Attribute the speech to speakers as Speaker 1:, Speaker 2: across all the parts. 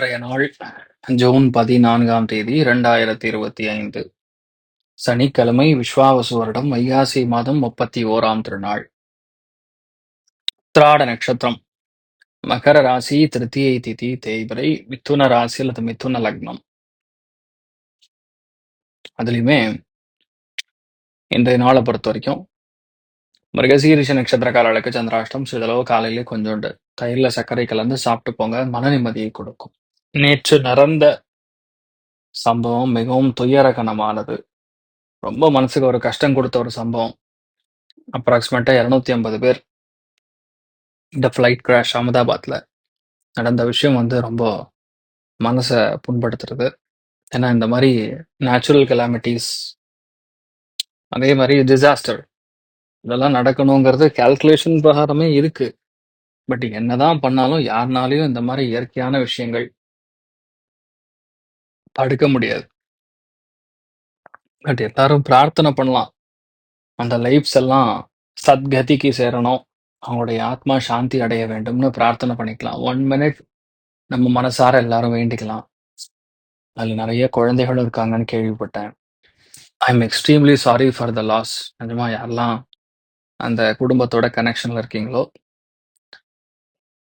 Speaker 1: இன்றைய நாள் ஜூன் பதினான்காம் தேதி இரண்டாயிரத்தி இருபத்தி ஐந்து. சனிக்கிழமை விஸ்வாவசு வருடம் வைகாசி மாதம் முப்பத்தி ஓராம் திருநாள். திராட நட்சத்திரம். மகர ராசி திருத்தியை திதி தேய்பிரை மிதுன ராசி அல்லது மிதுன லக்னம். அதுலயுமே இன்றைய நாளை பொறுத்த வரைக்கும் மிருகசீரிஷ நட்சத்திரக்காரர்களுக்கு சந்திராஷ்டம் சிறிதளவு காலையிலே கொஞ்சோண்டு தயிர்ல சர்க்கரை கலந்து சாப்பிட்டு போங்க மன நிம்மதியை கொடுக்கும். நேற்று நடந்த சம்பவம் மிகவும் துயரகணமானது ரொம்ப மனசுக்கு ஒரு கஷ்டம் கொடுத்த ஒரு சம்பவம். அப்ராக்சிமேட்டாக இரநூத்தி ஐம்பது பேர் இந்த ஃப்ளைட் கிராஷ் அகமதாபாத்ல நடந்த விஷயம் வந்து ரொம்ப மனசை புண்படுத்துறது. ஏன்னா இந்த மாதிரி நேச்சுரல் கெலாமிட்டிஸ் அதே மாதிரி டிசாஸ்டர் இதெல்லாம் நடக்கணுங்கிறது கால்குலேஷன் பிரகாரமே இருக்கு. பட் என்னதான் பண்ணாலும் யாருனாலையும் இந்த மாதிரி இயற்கையான விஷயங்கள் தடுக்க முடியாது. பட் எல்லாரும் பிரார்த்தனை பண்ணலாம். அந்த லைஃப்ஸ் எல்லாம் சத்கதிக்கு சேரணும். அவங்களுடைய ஆத்மா சாந்தி அடைய வேண்டும்னு பிரார்த்தனை பண்ணிக்கலாம். ஒன் மினிட் நம்ம மனசார எல்லாரும் வேண்டிக்கலாம். அதில் நிறைய குழந்தைகள் இருக்காங்கன்னு கேள்விப்பட்டேன். I am extremely sorry for the loss நிஜமா யாரெல்லாம் அந்த குடும்பத்தோட கனெக்ஷனில் இருக்கீங்களோ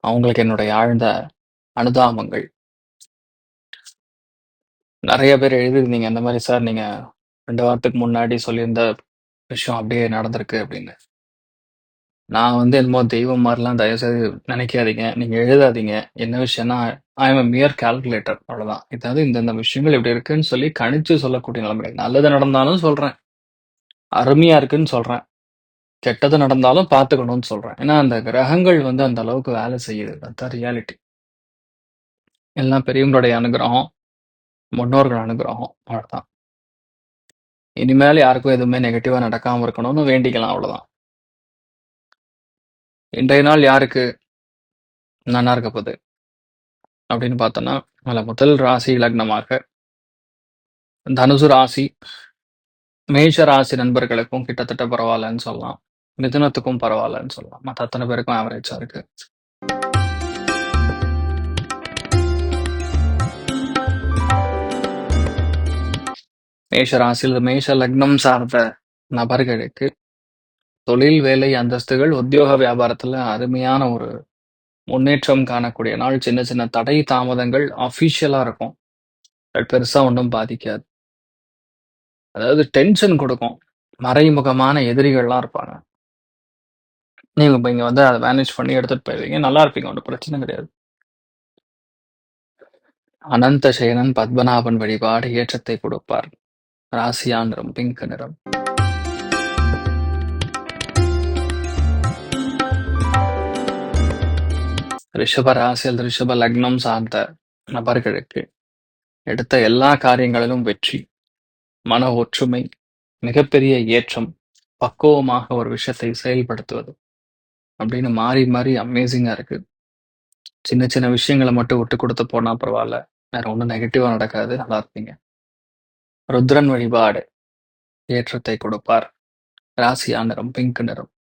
Speaker 1: அவங்களுக்கு என்னுடைய ஆழ்ந்த அனுதாபங்கள். நிறைய பேர் எழுதியிருந்தீங்க. இந்த மாதிரி சார் நீங்க ரெண்டு வாரத்துக்கு முன்னாடி சொல்லியிருந்த விஷயம் அப்படியே நடந்திருக்கு அப்படின்னு. நான் வந்து என்னமோ தெய்வம் மாதிரிலாம் தயவுசெய்து நினைக்காதீங்க. நீங்க எழுதாதீங்க. என்ன விஷயம்னா ஐ எம் மியர் கால்குலேட்டர் அவ்வளவுதான். இதாவது இந்தந்த விஷயங்கள் இப்படி இருக்குன்னு சொல்லி கணிச்சு சொல்லக்கூடிய நிலைமை நல்லது நடந்தாலும் சொல்றேன். அருமையா இருக்குன்னு சொல்றேன். கெட்டது நடந்தாலும் பார்த்துக்கணும்னு சொல்றேன். ஏன்னா அந்த கிரகங்கள் வந்து அந்த அளவுக்கு வேலை செய்யுது. அதுதான் ரியாலிட்டி எல்லாம் பெரியவங்களுடைய அனுகிரகம். முன்னோர்கள் அனுகிரகம் அவ்வளோதான் இனிமேல் யாருக்கும் எதுவுமே நெகட்டிவா நடக்காம இருக்கணும்னு வேண்டிக்கலாம் அவ்வளவுதான். இன்றைய நாள் யாருக்கு நன்னா இருக்க போகுது? அப்படின்னு பார்த்தோம்னா அதில் முதல் ராசி லக்னமாக தனுசு ராசி மேஷ ராசி நண்பர்களுக்கும் கிட்டத்தட்ட பரவாயில்லன்னு சொல்லலாம். மிதுனத்துக்கும் பரவாயில்லன்னு சொல்லலாம். மற்ற அத்தனை பேருக்கும் ஆவரேஜாக இருக்கு. மேஷ ராசியில் மேஷ லக்னம் சார்ந்த நபர்களுக்கு தொழில் வேலை அந்தஸ்துகள் உத்தியோக வியாபாரத்துல அருமையான ஒரு முன்னேற்றம் காணக்கூடிய நாள். சின்ன சின்ன தடை தாமதங்கள் அஃபிஷியலா இருக்கும். அது பெருசா ஒன்றும் பாதிக்காது. அதாவது டென்ஷன் கொடுக்கும். மறைமுகமான எதிரிகள்லாம் இருப்பாங்க. நீங்க இப்போ இங்க வந்து அதை மேனேஜ் பண்ணி எடுத்துட்டு போயிருவீங்க. நல்லா இருப்பீங்க ஒன்றும் பிரச்சனை கிடையாது. அனந்த சேனன் பத்மநாபன் வழிபாடு ஏற்றத்தை கொடுப்பார். ராசியா நிறம் பிங்க் நிறம். ரிஷப ராசியில் ரிஷப லக்னம் சார்ந்த நபர்களுக்கு எடுத்த எல்லா காரியங்களிலும் வெற்றி மன ஒற்றுமை மிகப்பெரிய ஏற்றம் பக்குவமாக ஒரு விஷயத்தை செயல்படுத்துவது அப்படின்னு மாறி மாறி அமேசிங்கா இருக்கு. சின்ன சின்ன விஷயங்களை மட்டும் விட்டு கொடுத்து போனா பரவாயில்ல. வேற ஒன்றும் நெகட்டிவாக நடக்காது. நல்லா இருப்பீங்க. ருத்ரன் வழிபாடு ஏற்றத்தை கொடுப்பார் ராசியா நிறம் பிங்க் நிறம்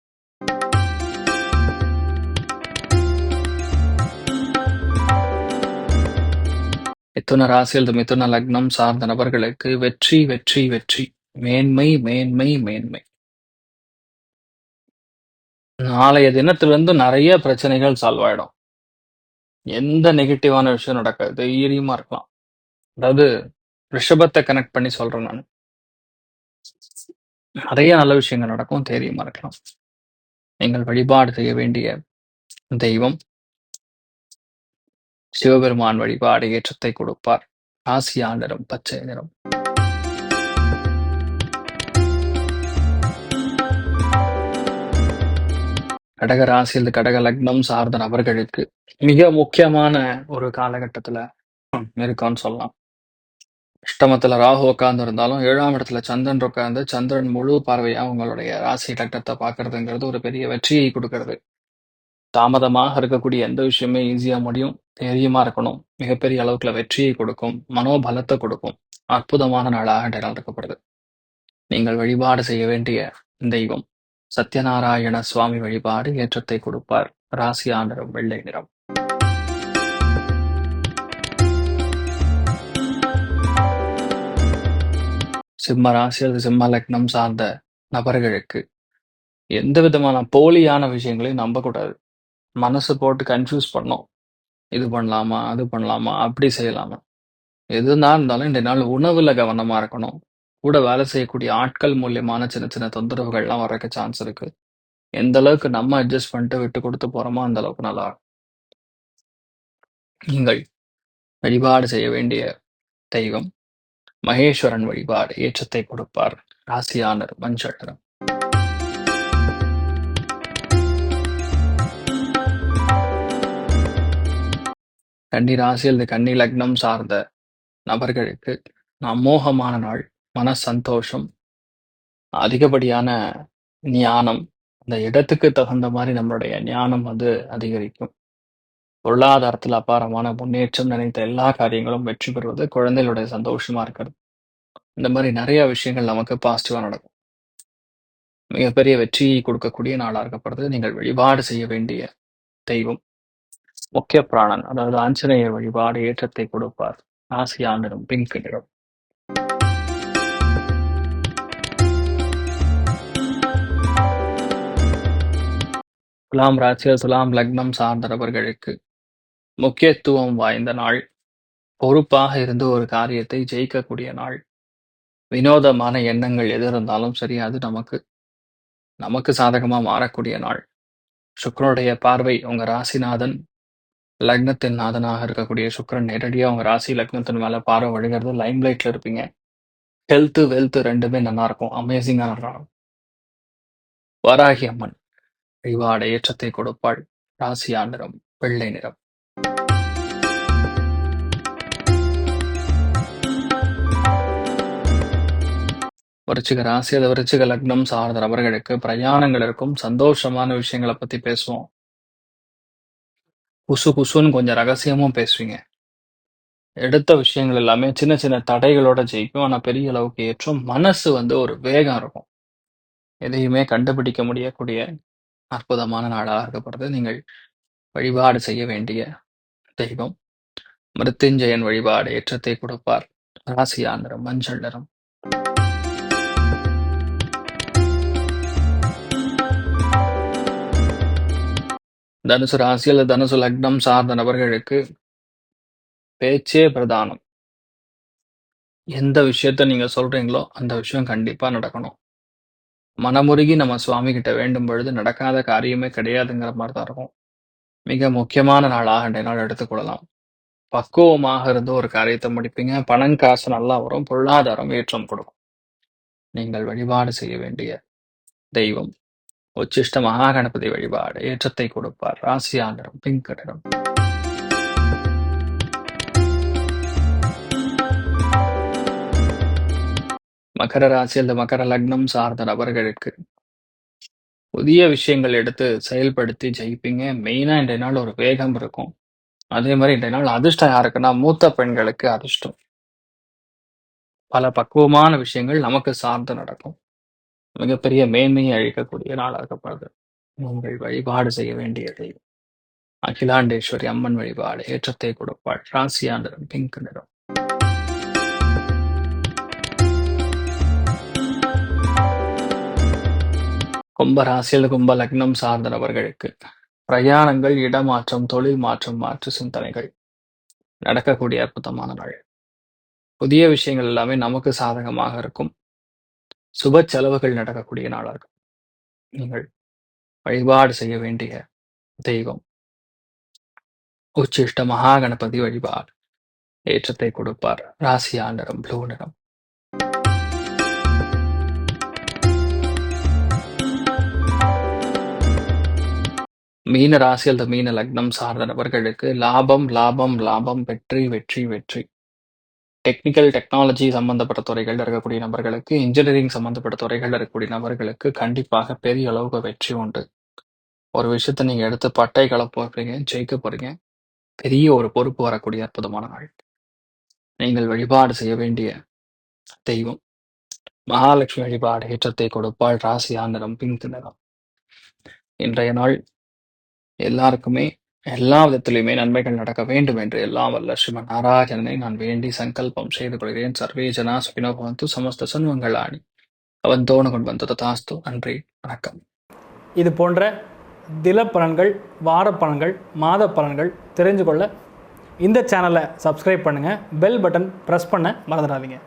Speaker 1: மிதுன ராசியில் மிதுன லக்னம் சார்ந்த நபர்களுக்கு வெற்றி வெற்றி வெற்றி மேன்மை மேன்மை மேன்மை நாளைய தினத்திலிருந்து நிறைய பிரச்சனைகள் சால்வ் ஆயிடும். எந்த நெகட்டிவான விஷயம் நடக்காது. தைரியமா இருக்கலாம். அதாவது ரிஷபத்த கனெக்ட் பண்ணி சொல்றேன் நான் நிறைய நல்ல விஷயங்கள் நடக்கும். தைரியமா இருக்கலாம். நீங்கள் வழிபாடு செய்ய வேண்டிய தெய்வம் சிவபெருமான் வழிபாடு ஏற்றத்தை கொடுப்பார். ராசி ஆண்டரும் பச்சை நிறம். கடக ராசியில் கடக லக்னம் சார்ந்த நபர்களுக்கு மிக முக்கியமான ஒரு காலகட்டத்துல இருக்கும்னு சொல்லலாம். அஷ்டமத்துல ராகு உட்கார்ந்து இருந்தாலும் ஏழாம் இடத்துல சந்திரன் உட்கார்ந்து சந்திரன் முழு பார்வையா உங்களுடைய ராசி கட்டத்தை பார்க்கறதுங்கிறது ஒரு பெரிய வெற்றியை கொடுக்கறது தாமதமாக இருக்கக்கூடிய எந்த விஷயமே ஈஸியா முடியும். தைரியமா இருக்கணும். மிகப்பெரிய அளவுக்குள்ள வெற்றியை கொடுக்கும். மனோபலத்தை கொடுக்கும். அற்புதமான நாளாக இன்றைய நாள் இருக்கப்படுது. நீங்கள் வழிபாடு செய்ய வேண்டிய தெய்வம் சத்யநாராயண சுவாமி வழிபாடு ஏற்றத்தை கொடுப்பார். ராசியா ஆண்டரும் வெள்ளை நிறம். சிம்ம ராசி அல்லது சிம்ம லக்னம் சார்ந்த நபர்களுக்கு எந்த விதமான போலியான விஷயங்களையும் நம்பக்கூடாது. மனசு போட்டு கன்ஃப்யூஸ் பண்ணும். இது பண்ணலாமா? அது பண்ணலாமா? அப்படி செய்யலாமா? எதுனா இருந்தாலும் இந்த நாள் உணவுல கவனமா இருக்கணும். கூட வேலை செய்யக்கூடிய ஆட்கள் மூலியமான சின்ன சின்ன தொந்தரவுகள்லாம் வரக்கு சான்ஸ் இருக்கு. எந்த அளவுக்கு நம்ம அட்ஜஸ்ட் பண்ணிட்டு விட்டு கொடுத்து போறோமோ அந்த அளவுக்கு நல்லா இருக்கும். நீங்கள் வழிபாடு செய்ய வேண்டிய தெய்வம் மகேஸ்வரன் வழிபாடு ஏற்றத்தை கொடுப்பார். ராசியானர் மஞ்சள் நிறம். கன்னி ராசி அல்லது கன்னி லக்னம் சார்ந்த நபர்களுக்கு அமோகமான நாள். மன சந்தோஷம், அதிகப்படியான ஞானம், அந்த இடத்துக்கு தகுந்த மாதிரி நம்மளுடைய ஞானம் வந்து அதிகரிக்கும். பொருளாதாரத்தில் அபாரமான முன்னேற்றம், நினைத்த எல்லா காரியங்களும் வெற்றி பெறுவது, குழந்தைகளுடைய சந்தோஷமா இருக்கிறது. இந்த மாதிரி நிறைய விஷயங்கள் நமக்கு பாசிட்டிவா நடக்கும். மிகப்பெரிய வெற்றியை கொடுக்கக்கூடிய நாளா இருக்கப்படுது. நீங்கள் வழிபாடு செய்ய வேண்டிய தெய்வம் முக்கிய பிராணன். அதாவது ஆஞ்சநேயர் வழிபாடு ஏற்றத்தை கொடுப்பார். ராசியா நிறம் பிங்க் நிறம். துலாம் ராசியில் துலாம் லக்னம் சார்ந்த நபர்களுக்கு முக்கியத்துவம் வாய்ந்த நாள். பொறுப்பாக இருந்து ஒரு காரியத்தை ஜெயிக்கக்கூடிய நாள். வினோதமான எண்ணங்கள் எது இருந்தாலும் சரி, அது நமக்கு நமக்கு சாதகமா மாறக்கூடிய நாள். சுக்கிரனுடைய பார்வை உங்க ராசிநாதன், லக்னத்தின் நாதனாக இருக்கக்கூடிய சுக்கிரன் நேரடியா உங்க ராசி லக்னத்தின் மேல பார்வை விழுகிறது. லைம் லைட்ல இருப்பீங்க. ஹெல்த், வெல்த் 2மே நல்லா இருக்கும். அமேசிங்கா நல்லா வராகி அம்மன் வழிபாடு ஏற்றத்தை கொடுப்பாள். ராசியா நிறம் வெள்ளை நிறம். விருச்சிக ராசி அல்லது விருச்சிக லக்னம் சார்ந்த நபர்களுக்கு பிரயாணங்கள் இருக்கும். சந்தோஷமான விஷயங்களை பத்தி பேசுவோம். குசு குசுன்னு கொஞ்சம் ரகசியமும் பேசுவீங்க. எடுத்த விஷயங்கள் எல்லாமே சின்ன சின்ன தடைகளோட ஜெயிக்கும். ஆனா பெரிய அளவுக்கு ஏற்றும். மனசு வந்து ஒரு வேகம் இருக்கும். எதையுமே கண்டுபிடிக்க முடியக்கூடிய அற்புதமான நாளாக இருக்கப்படுது. நீங்கள் வழிபாடு செய்ய வேண்டிய தெய்வம் மிருத்யுஞ்சயன் வழிபாடு ஏற்றத்தை கொடுப்பார். ராசியா நிறம் மஞ்சள் நிறம். தனுசு ராசி அல்லது தனுசு லக்னம் சார்ந்த நபர்களுக்கு பேச்சே பிரதானம். எந்த விஷயத்த நீங்க சொல்றீங்களோ, அந்த விஷயம் கண்டிப்பா நடக்கணும். மனமுருகி நம்ம சுவாமி கிட்ட வேண்டும் பொழுது நடக்காத காரியமே கிடையாதுங்கிற மாதிரி தான் இருக்கும். மிக முக்கியமான நாளாக இன்றைய நாள் எடுத்துக்கொள்ளலாம். பக்குவமாக இருந்து ஒரு காரியத்தை முடிப்பீங்க. பணம், காசு நல்லா வரும். பொருளாதாரம் ஏற்றம் கொடுக்கும். நீங்கள் வழிபாடு செய்ய வேண்டிய தெய்வம் உச்சிஷ்ட மகா கணபதி வழிபாடு ஏற்றத்தை கொடுப்பார். ராசியா நிறம் பிங்க் மகர ராசி அல்லது மகர லக்னம் சார்ந்த நபர்களுக்கு புதிய விஷயங்கள் எடுத்து செயல்படுத்தி ஜெயிப்பீங்க. மெயினா இன்றைய நாள் ஒரு வேகம் இருக்கும். அதே மாதிரி இன்றைய நாள் அதிர்ஷ்டம் யாருக்குன்னா, மூத்த பெண்களுக்கு அதிர்ஷ்டம். பல பக்குவமான விஷயங்கள் நமக்கு சார்ந்து நடக்கும். மிகப்பெரிய மேன்மையை அழிக்கக்கூடிய நாளாக உங்கள் வழிபாடு செய்ய வேண்டிய தெய்வம் அகிலாண்டேஸ்வரி அம்மன் வழிபாடு ஏற்றத்தை கொடுப்பாள். ராசியா நிறம் பிங்க் நிறம். கும்ப ராசியில் கும்ப லக்னம் சார்ந்த நபர்களுக்கு பிரயாணங்கள், இடமாற்றம், தொழில் மாற்றம், மாற்று சிந்தனைகள் நடக்கக்கூடிய அற்புதமான நாள். புதிய விஷயங்கள் எல்லாமே நமக்கு சாதகமாக இருக்கும். சுப செலவுகள் நடக்கக்கூடிய நாளாக இருக்கும். நீங்கள் வழிபாடு செய்ய வேண்டிய தெய்வம் உச்சிஷ்ட மகா கணபதி வழிபாடு ஏற்றத்தை கொடுப்பார். ராசியா நிறம் ப்ளூ நிறம். மீன ராசி அல்லது மீன லக்னம் சார்ந்த நபர்களுக்கு லாபம், லாபம், லாபம், வெற்றி, வெற்றி, வெற்றி. டெக்னிக்கல் டெக்னாலஜி சம்பந்தப்பட்ட துறைகளில் இருக்கக்கூடிய நபர்களுக்கு, இன்ஜினியரிங் சம்பந்தப்பட்ட துறைகள்ல இருக்கக்கூடிய நபர்களுக்கு கண்டிப்பாக பெரிய அளவுக்கு வெற்றி உண்டு. ஒரு விஷயத்த நீங்க எடுத்து பட்டை கலப்ப போறீங்க, ஜெயிக்க போறீங்க. பெரிய ஒரு பொறுப்பு வரக்கூடிய அற்புதமான நாள். நீங்கள் வழிபாடு செய்ய வேண்டிய தெய்வம் மகாலட்சுமி வழிபாடு ஏற்றத்தை கொடுப்பாள். ராசியா நிறம் பிங்க் நிறம். இன்றைய நாள் எல்லாருக்குமே எல்லா விதத்திலுமே நன்மைகள் நடக்க வேண்டும் என்று எல்லாம் வல்ல ஸ்ரீமன் நாராயணனை நான் வேண்டி சங்கல்பம் செய்து கொள்கிறேன். சர்வே ஜனா சுகினோ பவந்து சமஸ்த சன்மங்களாணி தோணு கொண்டு வந்து தாஸ்து. நன்றி. வணக்கம்.
Speaker 2: இது போன்ற தில பலன்கள் வார பலன்கள் மாத பலன்கள் தெரிஞ்சு கொள்ள இந்த சேனலை சப்ஸ்கிரைப் பண்ணுங்கள் பெல் பட்டன் ப்ரெஸ் பண்ண மறந்துடாதீங்க.